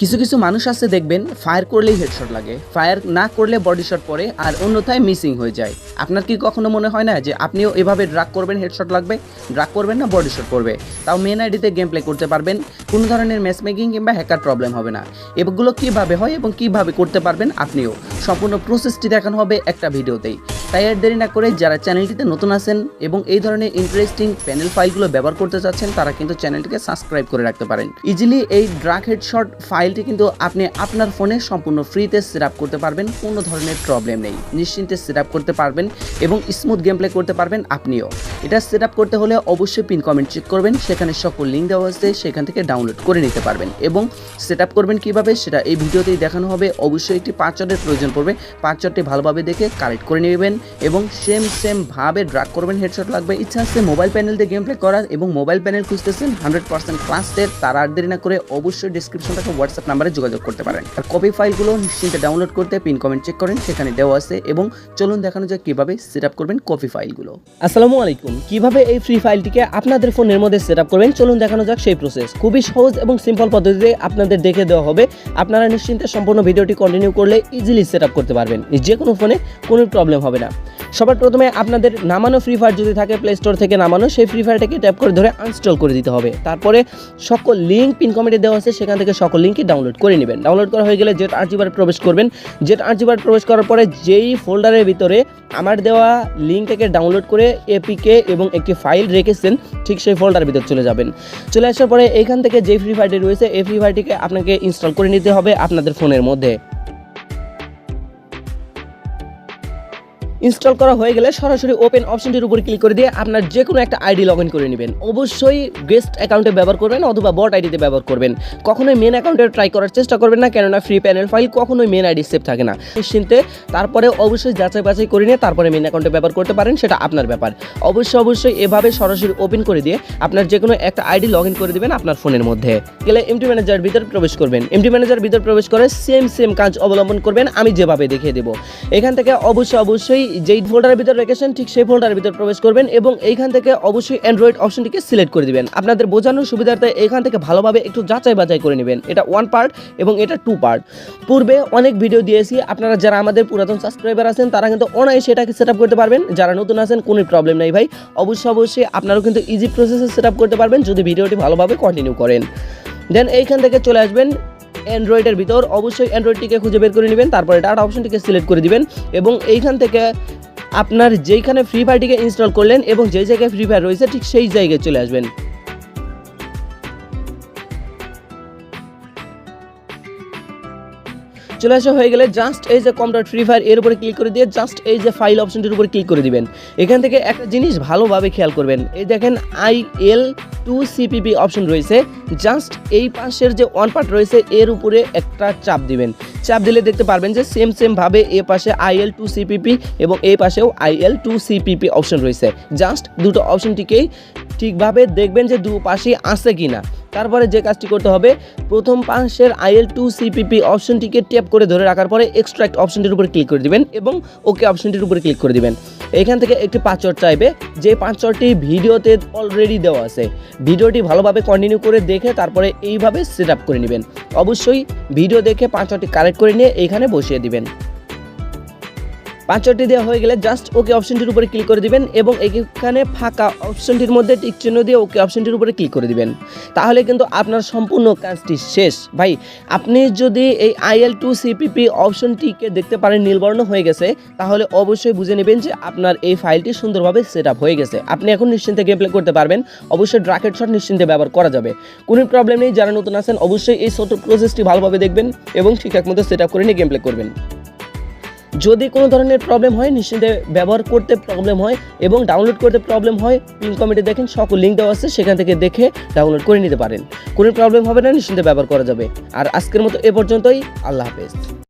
কিছু কিছু মানুষ আছে দেখবেন ফায়ার করলেই হেডশট লাগে। ফায়ার না করলে বডি শট পড়ে আর অন্যথায় মিসিং হয়ে যায়। আপনার কি কখনো মনে হয় না যে আপনিও এভাবে ড্রাগ করবেন হেডশট লাগবে? ড্রাগ করবেন না বডি শট পড়বে তাও মেন আইডিতে গেম প্লে করতে পারবেন। কোনো ধরনের ম্যাচ মেকিং কিংবা হ্যাকার প্রবলেম হবে না। এগুলো কীভাবে হয় এবং কীভাবে করতে পারবেন আপনিও? সম্পূর্ণ প্রসেসটি দেখানো হবে একটা ভিডিওতেই। তাই আর দেরি না করে যারা চ্যানেলটিতে নতুন আছেন এবং এই ধরনের ইন্টারেস্টিং প্যানেল ফাইলগুলো ব্যবহার করতে চাচ্ছেন, তারা কিন্তু চ্যানেলটিকে সাবস্ক্রাইব করে রাখতে পারেন। ইজিলি এই ড্রাগ হেডশট ফাইলটি কিন্তু আপনি আপনার ফোনে সম্পূর্ণ ফ্রিতে সেট আপ করতে পারবেন, কোনো ধরনের প্রবলেম নেই। নিশ্চিন্তে সেট আপ করতে পারবেন এবং স্মুথ গেম প্লে করতে পারবেন আপনিও। এটা সেট আপ করতে হলে অবশ্যই পিন কমেন্ট চেক করবেন, সেখানে সকল লিঙ্ক দেওয়া আছে, সেখান থেকে ডাউনলোড করে নিতে পারবেন এবং সেট আপ করবেন কীভাবে সেটা এই ভিডিওতেই দেখানো হবে। অবশ্যই একটি পাঁচচটের প্রয়োজন পড়বে পাঁচচটটি ভালোভাবে দেখে কালেক্ট করে নেবেন। এবং সেম সেম ভাবে ড্রাগ করবেন হেডশট লাগবে। ইচ্ছা আছে মোবাইল প্যানেল দিয়ে গেম প্লে করার এবং মোবাইল প্যানেল খুঁজতেছেন হান্ড্রেড পার্সেন্ট ক্লাসের তারা আর দেরি না করে অবশ্যই ডিসক্রিপশন থেকে হোয়াটসঅ্যাপ নাম্বারে যোগাযোগ করতে পারেন। আর কপি ফাইলগুলো নিশ্চিন্তে ডাউনলোড করতে পিন কমেন্ট চেক করেন, সেখানে দেওয়া আছে। এবং চলুন দেখানো যায় কীভাবে সেট আপ করবেন কপি ফাইলগুলো আসসালামু আলাইকুম। কীভাবে এই ফ্রি ফাইলটিকে আপনাদের ফোনের মধ্যে সেট আপ করবেন, চলুন দেখানো যাক সেই প্রসেস খুবই সহজ এবং সিম্পল পদ্ধতিতে আপনাদের দেখে দেওয়া হবে। আপনারা নিশ্চিন্তে সম্পূর্ণ ভিডিওটি কন্টিনিউ করলে ইজিলি সেট আপ করতে পারবেন। যে কোনো ফোনে কোনো প্রবলেম হবে না। সবার প্রথমে আপনাদের নামানো ফ্রি ফায়ার যদি থাকে প্লে স্টোর থেকে নামানো, সেই ফ্রি ফায়ারটাকে ট্যাপ করে ধরে আনস্টল করে দিতে হবে। তারপরে সকল লিঙ্ক পিন কমেন্টে দেওয়া আছে, সেখান থেকে সকল লিঙ্কই ডাউনলোড করে নেবেন। ডাউনলোড করা হয়ে গেলে জেট আর্চিভারে প্রবেশ করবেন। জেট আর্চিভারে প্রবেশ করার পরে যেই ফোল্ডারের ভিতরে আমার দেওয়া লিঙ্কটাকে ডাউনলোড করে এপিকে এবং একটি ফাইল রেখেছেন, ঠিক সেই ফোল্ডারের ভিতর চলে যাবেন। চলে আসার পরে এখান থেকে যে ফ্রি ফায়ারটি রয়েছে, এই ফ্রি ফায়ারটিকে আপনাকে ইনস্টল করে নিতে হবে আপনাদের ফোনের মধ্যে। ইনস্টল করা হয়ে গেলে সরাসরি ওপেন অপশনটির উপর ক্লিক করে দিয়ে আপনার যে কোনো একটা আইডি লগ করে নেবেন। অবশ্যই গেস্ট অ্যাকাউন্টে ব্যবহার করবেন অথবা বট আইডিতে ব্যবহার করবেন। কখনোই মেন অ্যাকাউন্টে ট্রাই করার চেষ্টা করবেন না, কেননা ফ্রি প্যানেল ফাইল কখনোই মেন আইডি সেভ থাকে না। নিশ্চিন্তে তারপরে অবশ্যই যাচাই বাছাই করে নিয়ে তারপরে মেন অ্যাকাউন্টে ব্যবহার করতে পারেন, সেটা আপনার ব্যাপার। অবশ্যই অবশ্যই এভাবে সরাসরি ওপেন করে দিয়ে আপনার যে কোনো একটা আইডি লগ করে দিবেন আপনার ফোনের মধ্যে। গেলে এমটি ম্যানেজার ভিতরে প্রবেশ করবেন। এমটি ম্যানেজার ভিতরে প্রবেশ করে সেম সেম কাজ অবলম্বন করবেন, আমি যেভাবে দেখিয়ে দেবো। এখান থেকে অবশ্যই অবশ্যই যেই ফোল্ডারের ভিতরে রেখেছেন ঠিক সেই ফোল্ডারের ভিতরে প্রবেশ করবেন এবং এইখান থেকে অবশ্যই অ্যান্ড্রয়েড অপশনটিকে সিলেক্ট করে দিবেন। আপনাদের বোঝানোর সুবিধার্থে এখান থেকে ভালোভাবে একটু যাচাই বাছাই করে নেবেন। এটা ওয়ান পার্ট এবং এটা টু পার্ট পূর্বে অনেক ভিডিও দিয়েছি। আপনারা যারা আমাদের পুরাতন সাবস্ক্রাইবার আছেন, তারা কিন্তু অনায়াসে সেটাকে সেট করতে পারবেন। যারা নতুন আছেন, কোনো প্রবলেম নেই ভাই। অবশ্যই অবশ্যই আপনারাও কিন্তু ইজি প্রসেসে সেট করতে পারবেন যদি ভিডিওটি ভালোভাবে কন্টিনিউ করেন। দেন এইখান থেকে চলে আসবেন অ্যান্ড্রয়েডের ভিতর অবশ্যই অ্যান্ড্রয়েডটিকে খুঁজে বের করে নেবেন, তারপরে ডাটা অপশনটিকে সিলেক্ট করে দিবেন এবং এইখান থেকে আপনার যেইখানে ফ্রি ফায়ারটিকে ইনস্টল করলেন এবং যেই জায়গায় ফ্রি ফায়ার রয়েছে, ঠিক সেই জায়গায় চলে আসবেন। চলে আসা হয়ে গেলে জাস্ট এই যে কম ডট ফ্রি ফায়ার এর উপরে ক্লিক করে দিয়ে জাস্ট এই যে ফাইল অপশনটির উপরে ক্লিক করে দিবেন। এখান থেকে একটা জিনিস ভালোভাবে খেয়াল করবেন। এই দেখেন I L two CPP option রয়েছে। জাস্ট এই পাশের যে ওয়ান পার্ট রয়েছে, এর উপরে একটা চাপ দিবেন। চাপ দিলে দেখতে পারবেন যে সেম সেম ভাবে এ পাশে আইএল টু সিপিপি এবং এই পাশেও আইএল টু সিপিপি অপশন রয়েছে। জাস্ট দুটো অপশনটিকেই ঠিকভাবে দেখবেন যে দু পাশেই আছে কি না তারপরে যে কাজটি করতে হবে, প্রথম পাশের আইএল টু সিপিপি অপশনটিকে ট্যাপ করে ধরে রাখার পরে এক্সট্রাক্ট অপশনটির উপরে ক্লিক করে দিবেন এবং ওকে অপশনটির উপরে ক্লিক করে দিবেন। এখান থেকে একটি পাঁচচট চাইবে, যে পাঁচচটটি ভিডিওতে অলরেডি দেওয়া আছে। ভিডিওটি ভালোভাবে কন্টিনিউ করে দেখে তারপরে এইভাবে সেট করে নেবেন। অবশ্যই ভিডিও দেখে পাঁচচটটি কালেক্ট করে নিয়ে এইখানে বসিয়ে দিবেন। পাঁচটি দেওয়া হয়ে গেলে জাস্ট ওকে অপশনটির উপরে ক্লিক করে দিবেন এবং এখানে ফাঁকা অপশনটির মধ্যে টিক চিহ্ন দিয়ে ওকে অপশনটির উপরে ক্লিক করে দিবেন। তাহলে কিন্তু আপনার সম্পূর্ণ কাজটি শেষ। ভাই, আপনি যদি এই আইএল টু সিপিপি অপশনটিকে দেখতে পারেন নীলবর্ণ হয়ে গেছে, তাহলে অবশ্যই বুঝে নেবেন যে আপনার এই ফাইলটি সুন্দরভাবে সেট আপ হয়ে গেছে। আপনি এখন নিশ্চিন্তে গেম প্লে করতে পারবেন, অবশ্যই ড্রাকেট শট নিশ্চিন্তে ব্যবহার করা যাবে। কোনো প্রবলেম নেই, যারা নতুন আছেন অবশ্যই এই ছোট প্রসেসটি ভালোভাবে দেখবেন এবং ঠিকঠাক মতো সেট আপ করে নিয়ে গেম প্লে করবেন। যদি কোনো ধরনের প্রবলেম হয়, নিশ্চিন্তে ব্যবহার করতে প্রবলেম হয় এবং ডাউনলোড করতে প্রবলেম হয় পিন কমেন্টে দেখেন সকল লিঙ্ক দেওয়া আছে, সেখান থেকে দেখে ডাউনলোড করে নিতে পারেন। কোনো প্রবলেম হবে না, নিশ্চিন্তে ব্যবহার করা যাবে। আর আজকের মতো এ পর্যন্তই, আল্লাহ হাফেজ।